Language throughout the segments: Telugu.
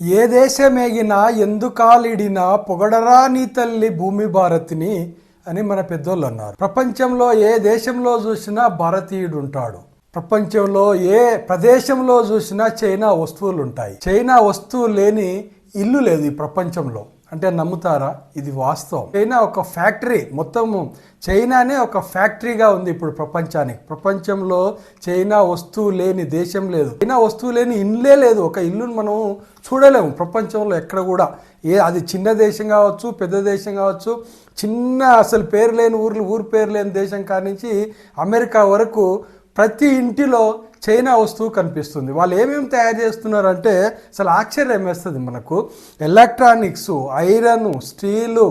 ఏ దేశమేగినా ఎందుకాలిడినా పొగడరా నీ తల్లి భూమి భారతిని అని మన పెద్దోళ్ళు అన్నారు. ప్రపంచంలో ఏ దేశంలో చూసినా భారతీయుడు ఉంటాడు ప్రపంచంలో ఏ ప్రదేశంలో చూసినా చైనా వస్తువులు ఉంటాయి చైనా వస్తువు లేని ఇల్లు లేదు ఈ ప్రపంచంలో. అంటే నమ్ముతారా? ఇది వాస్తవం. చైనా ఒక ఫ్యాక్టరీ. మొత్తం చైనానే ఒక ఫ్యాక్టరీగా ఉంది ఇప్పుడు ప్రపంచానికి. ప్రపంచంలో చైనా వస్తువు లేని దేశం లేదు. చైనా వస్తువు లేని ఇల్లే లేదు. ఒక ఇల్లును మనం చూడలేము. ప్రపంచంలో ఎక్కడ కూడా. ఏ అది చిన్న దేశం కావచ్చు పెద్ద దేశం కావచ్చు చిన్న అసలు పేరు లేని ఊర్లు ఊరు పేరు లేని దేశం కానించి అమెరికా వరకు ప్రతి ఇంటిలో చైనా వస్తువు కనిపిస్తుంది. వాళ్ళు ఏమేమి తయారు చేస్తున్నారంటే అసలు ఆశ్చర్యం వేస్తుంది మనకు. Electronics iron steel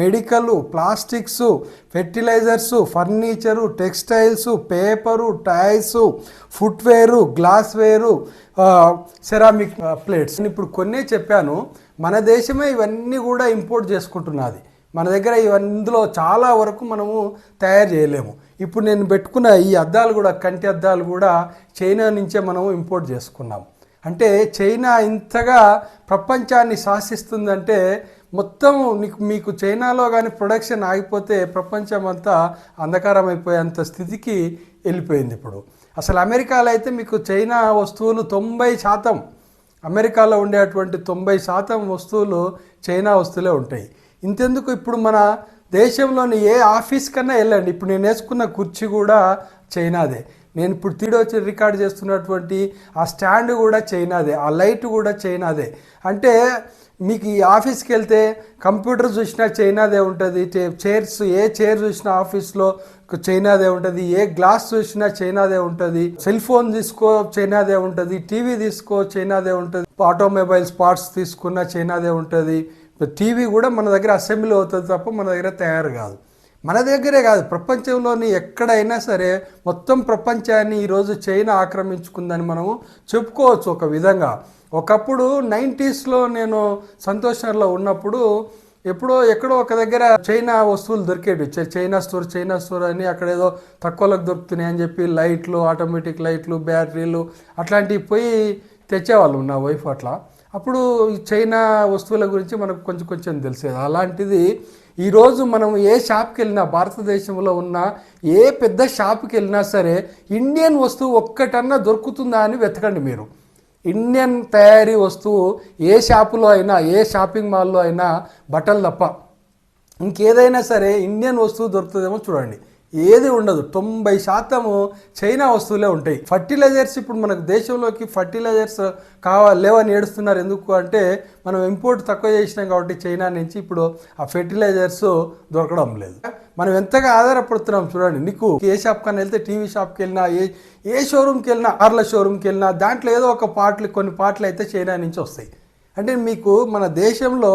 medical plastics fertilisers furniture textiles paper tiles footwear glassware ceramic plates. ఇప్పుడు కొన్నే చెప్పాను. మన దేశమే ఇవన్నీ కూడా ఇంపోర్ట్ చేసుకుంటున్నది. మన దగ్గర ఇవన్నీ చాలా వరకు మనము తయారు చేయలేము. ఇప్పుడు నేను పెట్టుకున్న ఈ అద్దాలు కూడా కంటి అద్దాలు కూడా చైనా నుంచే మనం ఇంపోర్ట్ చేసుకున్నాం. అంటే చైనా ఇంతగా ప్రపంచాన్ని శాసిస్తుందంటే మొత్తం మీకు మీకు చైనాలో కానీ ప్రొడక్షన్ ఆగిపోతే ప్రపంచం అంతా అంధకారం అయిపోయేంత స్థితికి వెళ్ళిపోయింది ఇప్పుడు. అసలు అమెరికాలో అయితే మీకు చైనా వస్తువులు తొంభై శాతం అమెరికాలో ఉండేటువంటి తొంభై శాతం వస్తువులు చైనా వస్తువులే ఉంటాయి. ఇంతెందుకు ఇప్పుడు మన దేశంలోని ఏ ఆఫీస్ కన్నా వెళ్ళండి. ఇప్పుడు నేను వేసుకున్న కుర్చీ కూడా చైనాదే. నేను ఇప్పుడు తీడొచ్చి రికార్డ్ చేస్తున్నటువంటి ఆ స్టాండ్ కూడా చైనాదే. ఆ లైట్ కూడా చైనాదే. అంటే మీకు ఈ ఆఫీస్కి వెళ్తే కంప్యూటర్ చూసినా చైనాదే ఉంటుంది. చైర్స్ ఏ చైర్ చూసినా ఆఫీస్లో చైనాదే ఉంటుంది. ఏ గ్లాస్ చూసినా చైనాదే ఉంటుంది. సెల్ ఫోన్ తీసుకో చైనాదే ఉంటుంది. టీవీ తీసుకో చైనాదే ఉంటుంది. ఆటోమొబైల్స్ పార్ట్స్ తీసుకున్నా చైనాదే ఉంటుంది. టీవీ కూడా మన దగ్గర అసెంబ్లీ అవుతుంది తప్ప మన దగ్గర తయారు కాదు. మన దగ్గరే కాదు. ప్రపంచంలోని ఎక్కడైనా సరే మొత్తం ప్రపంచాన్ని ఈరోజు చైనా ఆక్రమించుకుందని మనము చెప్పుకోవచ్చు ఒక విధంగా. ఒకప్పుడు నైంటీస్లో నేను సంతోషంలో ఉన్నప్పుడు ఎప్పుడో ఎక్కడో ఒక దగ్గర చైనా వస్తువులు దొరికేవి చైనా స్టోర్ చైనా స్టోర్ అని అక్కడ ఏదో తక్కువలకు దొరుకుతున్నాయి అని చెప్పి లైట్లు ఆటోమేటిక్ లైట్లు బ్యాటరీలు అట్లాంటివి పోయి తెచ్చేవాళ్ళు నా వైఫ్ అట్లా. అప్పుడు ఈ చైనా వస్తువుల గురించి మనకు కొంచెం కొంచెం తెలిసేది. అలాంటిది ఈరోజు మనం ఏ షాప్కి వెళ్ళినా భారతదేశంలో ఉన్న ఏ పెద్ద షాప్కి వెళ్ళినా సరే ఇండియన్ వస్తువు ఒక్కటన్నా దొరుకుతుందా అని వెతకండి మీరు. ఇండియన్ తయారీ వస్తువు ఏ షాపులో అయినా ఏ షాపింగ్ మాల్లో అయినా బట్టలు తప్ప. ఇంకేదైనా సరే ఇండియన్ వస్తువు దొరుకుతుందేమో చూడండి. ఏది ఉండదు. తొంభై శాతము చైనా వస్తువులే ఉంటాయి. ఫర్టిలైజర్స్ ఇప్పుడు మనకు దేశంలోకి ఫర్టిలైజర్స్ కావాలి లేవని ఏడుస్తున్నారు. ఎందుకు అంటే మనం ఇంపోర్ట్ తక్కువ చేసినాం కాబట్టి చైనా నుంచి ఇప్పుడు ఆ ఫెర్టిలైజర్స్ దొరకడం లేదు. మనం ఎంతగా ఆధారపడుతున్నాం చూడండి. నీకు ఏ షాప్ కన్నా వెళ్తే టీవీ షాప్కి వెళ్ళినా ఏ ఏ షోరూమ్కి వెళ్ళినా కార్ల షోరూమ్కి వెళ్ళినా దాంట్లో ఏదో ఒక పార్ట్లు కొన్ని పార్ట్లు అయితే చైనా నుంచి వస్తాయి. అంటే మీకు మన దేశంలో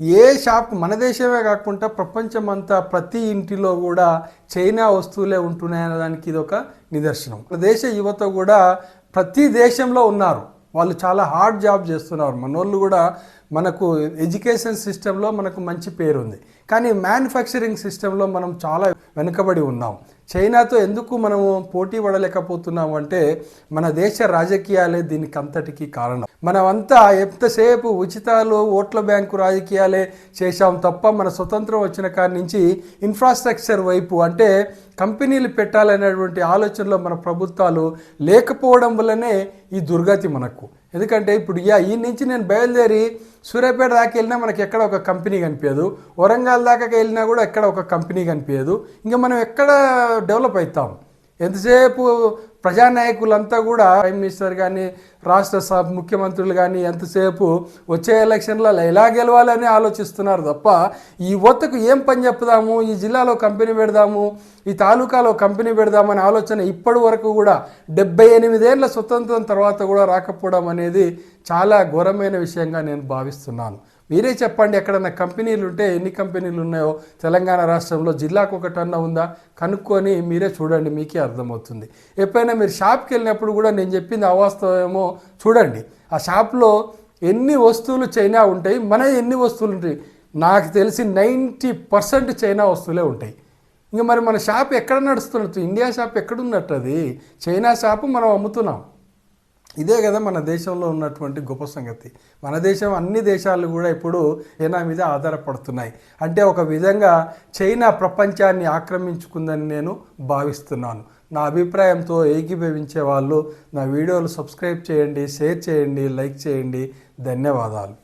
ఏ షాప్ మన దేశమే కాకుండా ప్రపంచం అంతా ప్రతి ఇంటిలో కూడా చైనా వస్తువులే ఉంటున్నాయనే దానికి ఇది ఒక నిదర్శనం. మన దేశ యువత కూడా ప్రతి దేశంలో ఉన్నారు. వాళ్ళు చాలా హార్డ్ జాబ్ చేస్తున్నారు. మనోళ్ళు కూడా మనకు ఎడ్యుకేషన్ సిస్టంలో మనకు మంచి పేరు ఉంది కానీ మ్యానుఫ్యాక్చరింగ్ సిస్టంలో మనం చాలా వెనుకబడి ఉన్నాం. చైనాతో ఎందుకు మనము పోటీ పడలేకపోతున్నాం అంటే మన దేశ రాజకీయాలే దీనికి అంతటికి కారణం. మనమంతా ఎంతసేపు ఉచితాలు ఓట్ల బ్యాంకు రాజకీయాలే చేశాం తప్ప మన స్వతంత్రం వచ్చిన కాడి నుంచి ఇన్ఫ్రాస్ట్రక్చర్ వైపు అంటే కంపెనీలు పెట్టాలనేటువంటి ఆలోచనలో మన ప్రభుత్వాలు లేకపోవడం వల్లనే ఈ దుర్గతి మనకు. ఎందుకంటే ఇప్పుడు యా ఈ నుంచి నేను బయలుదేరి సూర్యాపేట దాకా వెళ్ళినా మనకి ఎక్కడ ఒక కంపెనీ కనిపించదు. వరంగల్ దాకా వెళ్ళినా కూడా ఎక్కడ ఒక కంపెనీ కనిపించదు. ఇంకా మనం ఎక్కడ డెవలప్ అవుతాం? ఎంతసేపు ప్రజానాయకులంతా కూడా ప్రైమ్ మినిస్టర్ కానీ రాష్ట్ర సభ ముఖ్యమంత్రులు కానీ ఎంతసేపు వచ్చే ఎలక్షన్లలో ఎలా గెలవాలని ఆలోచిస్తున్నారు తప్ప ఈ యువతకు ఏం పని చెప్దాము? ఈ జిల్లాలో కంపెనీ పెడదాము ఈ తాలూకాలో కంపెనీ పెడదామనే ఆలోచన ఇప్పటి వరకు కూడా డెబ్బై ఎనిమిదేళ్ళ స్వతంత్రం తర్వాత కూడా రాకపోవడం అనేది చాలా ఘోరమైన విషయంగా నేను భావిస్తున్నాను. మీరే చెప్పండి ఎక్కడన్నా కంపెనీలు ఉంటే ఎన్ని కంపెనీలు ఉన్నాయో. తెలంగాణ రాష్ట్రంలో జిల్లాకు ఒకటన్నా ఉందా? కనుక్కొని మీరే చూడండి మీకే అర్థమవుతుంది. ఎప్పుడైనా మీరు షాప్కి వెళ్ళినప్పుడు కూడా నేను చెప్పింది అవాస్తవమేమో చూడండి. ఆ షాప్లో ఎన్ని వస్తువులు చైనా ఉంటాయి? మన ఎన్ని వస్తువులు ఉంటాయి? నాకు తెలిసి నైంటీ పర్సెంట్ చైనా వస్తువులే ఉంటాయి. ఇంకా మరి మన షాప్ ఎక్కడ నడుస్తున్నట్టు? ఇండియా షాప్ ఎక్కడున్నట్టు అది? చైనా షాపు మనం అమ్ముతున్నాం. ఇదే కదా మన దేశంలో ఉన్నటువంటి గొప్ప సంగతి. మన దేశం అన్ని దేశాలు కూడా ఇప్పుడు చైనా మీద ఆధారపడుతున్నాయి. అంటే ఒక విధంగా చైనా ప్రపంచాన్ని ఆక్రమించుకుందని నేను భావిస్తున్నాను. నా అభిప్రాయంతో ఏకీభవించే వాళ్ళు నా వీడియోలు సబ్స్క్రైబ్ చేయండి షేర్ చేయండి లైక్ చేయండి. ధన్యవాదాలు.